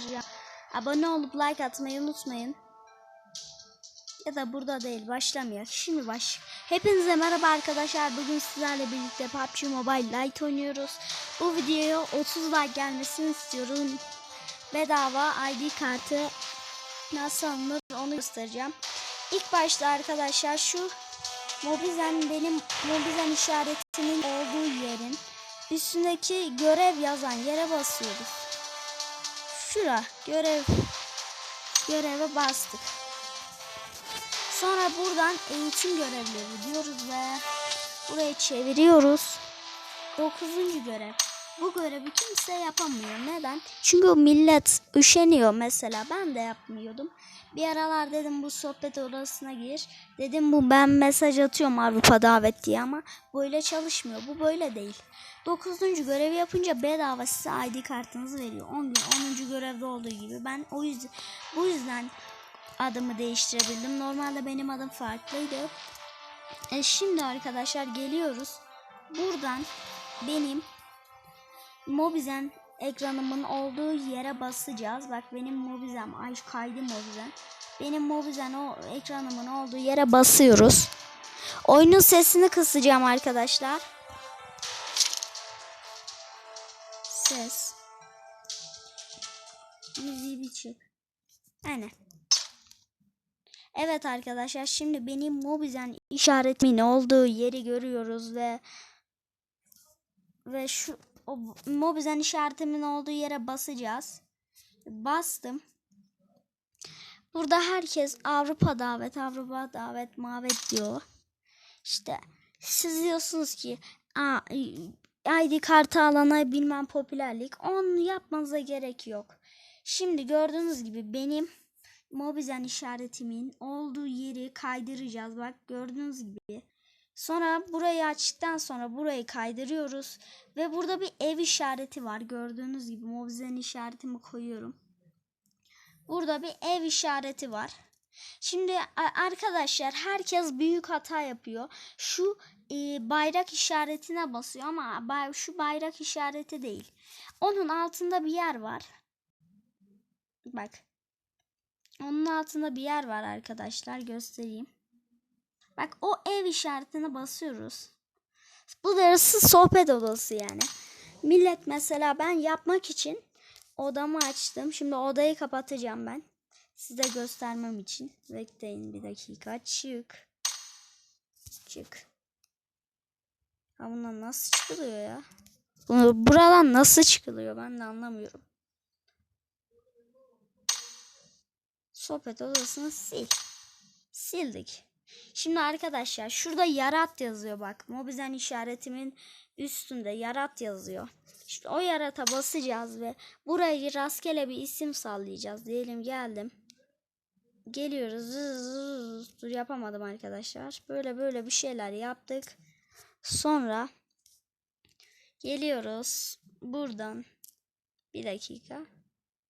göstereceğim. Abone olup like atmayı unutmayın. Ya da burada değil başlamıyor. Şimdi baş. Hepinize merhaba arkadaşlar. Bugün sizlerle birlikte PUBG Mobile Lite oynuyoruz. Bu videoya 30 like gelmesini istiyorum. Bedava ID kartı nasıl alınır onu göstereceğim. İlk başta arkadaşlar şu Mobizen benim Mobizen işaretimin olduğu yerin üstündeki görev yazan yere basıyoruz. Şura görev göreve bastık. Sonra buradan eğitim görevleri diyoruz ve buraya çeviriyoruz. Dokuzuncu görev. Bu görevi kimse yapamıyor. Neden? Çünkü millet üşeniyor mesela. Ben de yapmıyordum. Bir aralar dedim bu sohbet odasına gir. Dedim bu ben mesaj atıyorum Avrupa davet diye ama böyle çalışmıyor. Bu böyle değil. Dokuzuncu görevi yapınca bedava size ID kartınızı veriyor. 10 gün 10. görevde olduğu gibi. Ben o yüzden bu yüzden adımı değiştirebildim. Normalde benim adım farklıydı. E şimdi arkadaşlar geliyoruz. Buradan benim Mobizen ekranımın olduğu yere basacağız. Bak benim Mobizem, ay kaydı Mobizen. Benim Mobizen o ekranımın olduğu yere basıyoruz. Oyunun sesini kısacağım arkadaşlar. Ses. Müziği bir çık. Aynen. Evet arkadaşlar şimdi benim Mobizen işaretimin olduğu yeri görüyoruz ve ve şu o Mobizen işaretimin olduğu yere basacağız. Bastım. Burada herkes Avrupa davet, Avrupa davet, mavet diyor. İşte siz diyorsunuz ki Aa, ID kartı alana bilmem popülerlik. Onu yapmanıza gerek yok. Şimdi gördüğünüz gibi benim Mobizen işaretimin olduğu yeri kaydıracağız. Bak gördüğünüz gibi. Sonra burayı açtıktan sonra burayı kaydırıyoruz. Ve burada bir ev işareti var. Gördüğünüz gibi Mobizen işaretimi koyuyorum. Burada bir ev işareti var. Şimdi arkadaşlar herkes büyük hata yapıyor. Şu e, bayrak işaretine basıyor ama bay, şu bayrak işareti değil. Onun altında bir yer var. Bak. Onun altında bir yer var arkadaşlar. Göstereyim. Bak o ev işaretine basıyoruz. Bu dersi sohbet odası yani. Millet mesela ben yapmak için odamı açtım. Şimdi odayı kapatacağım ben. Size göstermem için. Bekleyin bir dakika. Çık. Çık. Ha bundan nasıl çıkılıyor ya? Bunu buradan nasıl çıkılıyor ben de anlamıyorum. Sohbet odasını sil. Sildik. Şimdi arkadaşlar şurada yarat yazıyor bak. Mobizen işaretimin üstünde yarat yazıyor. İşte o yarata basacağız ve burayı rastgele bir isim sallayacağız. Diyelim geldim. Geliyoruz. Dur yapamadım arkadaşlar. Böyle böyle bir şeyler yaptık. Sonra geliyoruz. Buradan bir dakika.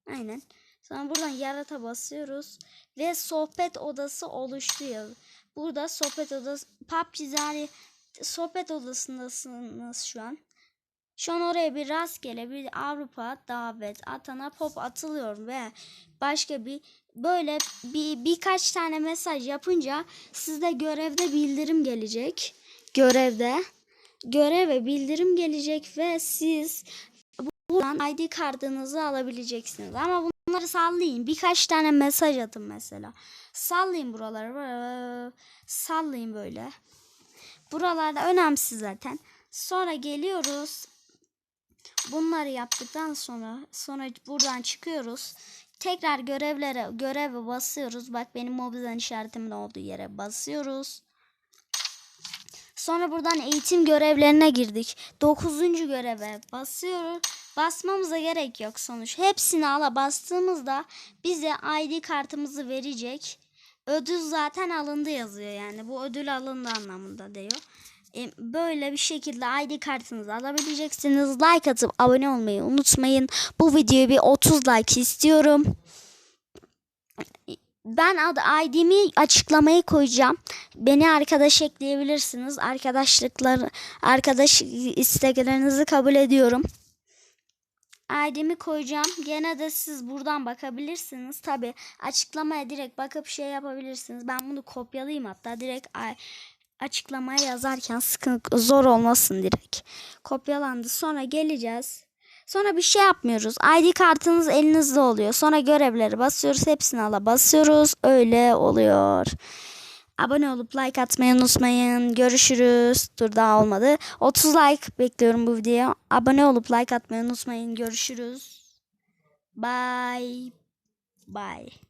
Aynen. Sonra buradan yarata basıyoruz ve sohbet odası oluştu yazıyor. Burada sohbet odası PUBG Zari sohbet odasındasınız şu an. Şu an oraya bir rastgele bir Avrupa davet atana pop atılıyorum ve başka bir böyle bir birkaç tane mesaj yapınca sizde görevde bildirim gelecek. Görevde göreve bildirim gelecek ve siz buradan ID kartınızı alabileceksiniz. Ama bunları sallayın. Birkaç tane mesaj atın mesela. Sallayın buraları. Sallayın böyle. Buralarda önemsiz zaten. Sonra geliyoruz. Bunları yaptıktan sonra sonra buradan çıkıyoruz. Tekrar görevlere göreve basıyoruz. Bak benim mobilden işaretimin olduğu yere basıyoruz. Sonra buradan eğitim görevlerine girdik. Dokuzuncu göreve basıyoruz. Basmamıza gerek yok sonuç. Hepsini ala bastığımızda bize ID kartımızı verecek. Ödül zaten alındı yazıyor yani. Bu ödül alındı anlamında diyor. E, böyle bir şekilde ID kartınızı alabileceksiniz. Like atıp abone olmayı unutmayın. Bu videoyu bir 30 like istiyorum. Ben ID'mi açıklamayı koyacağım. Beni arkadaş ekleyebilirsiniz. Arkadaşlıklar arkadaş isteklerinizi kabul ediyorum. ID'mi koyacağım. Gene de siz buradan bakabilirsiniz. Tabi açıklamaya direkt bakıp şey yapabilirsiniz. Ben bunu kopyalayayım hatta direkt ay- açıklamaya yazarken sıkıntı zor olmasın direkt. Kopyalandı. Sonra geleceğiz. Sonra bir şey yapmıyoruz. ID kartınız elinizde oluyor. Sonra görevleri basıyoruz. Hepsini ala basıyoruz. Öyle oluyor. Abone olup like atmayı unutmayın. Görüşürüz. Dur daha olmadı. 30 like bekliyorum bu videoya. Abone olup like atmayı unutmayın. Görüşürüz. Bye. Bye.